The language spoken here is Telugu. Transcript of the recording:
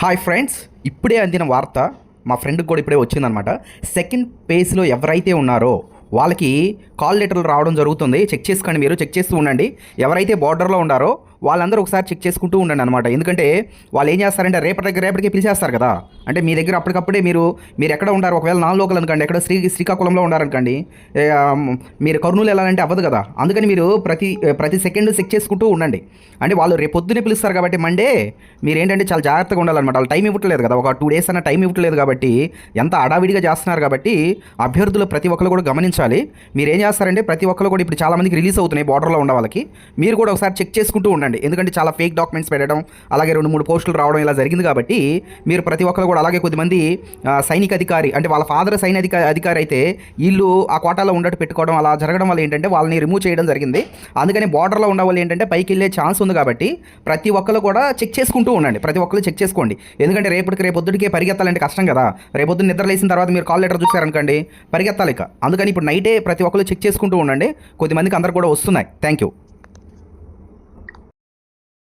హాయ్ ఫ్రెండ్స్ ఇప్పుడే అందిన వార్త మా ఫ్రెండ్కి కూడా ఇప్పుడే వచ్చిందనమాట సెకండ్ పేజ్లో ఎవరైతే ఉన్నారో వాళ్ళకి కాల్ లెటర్లు రావడం జరుగుతుంది. చెక్ చేసుకోండి మీరు చెక్ చేస్తూ ఉండండి. ఎవరైతే బార్డర్లో ఉన్నారో వాళ్ళందరూ ఒకసారి చెక్ చేసుకుంటూ ఉండండి అనమాట ఎందుకంటే వాళ్ళు ఏం చేస్తారంటే రేపటి దగ్గర రేపటికే పిలిచేస్తారు కదా. అంటే మీ దగ్గర అప్పటికప్పుడే మీరు మీరు ఎక్కడ ఉంటారు? ఒకవేళ నాన్ లోకల్ అనుకోండి ఎక్కడ శ్రీ శ్రీకాకుళంలో ఉన్నారనుకోండి మీరు కర్నూలు వెళ్ళాలంటే అవ్వదు కదా. అందుకని మీరు ప్రతి ప్రతి సెకండ్ చెక్ చేసుకుంటూ ఉండండి. అంటే వాళ్ళు రేపు పొద్దునే పిలుస్తారు కాబట్టి మండే మీరు ఏంటంటే చాలా జాగ్రత్తగా ఉండాలన్నమాట. వాళ్ళు టైం ఇవ్వట్లేదు కదా. ఒక టూ డేస్ అన్న టైం ఇవ్వట్లేదు కాబట్టి ఎంత అడావిడిగా చేస్తున్నారు కాబట్టి అభ్యర్థులు ప్రతి ఒక్కరు కూడా గమనించాలి. మీరు ఏం చేస్తారంటే ప్రతి ఒక్కరు కూడా ఇప్పుడు చాలామందికి రిలీజ్ అవుతున్నాయి బార్డర్లో ఉన్న వాళ్ళకి. మీరు కూడా ఒకసారి చెక్ చేసుకుంటూ ఉండండి. ఎందుకంటే చాలా ఫేక్ డాక్యుమెంట్స్ పెట్టడం అలాగే రెండు మూడు పోస్టులు రావడం ఇలా జరిగింది కాబట్టి మీరు ప్రతి ఒక్కరు కూడా అలాగే కొద్దిమంది సైనిక అధికారి అంటే వాళ్ళ ఫాదర్ సైనిక అధికారి అధికారి అయితే వీళ్ళు ఆ కోటాలో ఉండట్టు పెట్టుకోవడం అలా జరగడం వల్ల ఏంటంటే వాళ్ళని రిమూవ్ చేయడం జరిగింది. అందుకని బార్డర్లో ఉన్న వాళ్ళు ఏంటంటే పైకి వెళ్ళే ఛాన్స్ ఉంది కాబట్టి ప్రతి ఒక్కరు కూడా చెక్ చేసుకుంటూ ఉండండి. ప్రతి ఒక్కరు చెక్ చేసుకోండి. ఎందుకంటే రేపటికి రేపొద్దుడికే పరిగెత్తాలంటే కష్టం కదా. రేపొద్దున నిద్ర లేసిన తర్వాత మీరు కాల్ లెటర్ చూసారనుకోండి పరిగెత్తాలి ఇక అందుకని ఇప్పుడు నైటే ప్రతి ఒక్కరు చెక్ చేసుకుంటూ ఉండండి. కొద్దిమందికి అందరు కూడా వస్తున్నాయి. Thank you